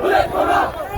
Bullet for us!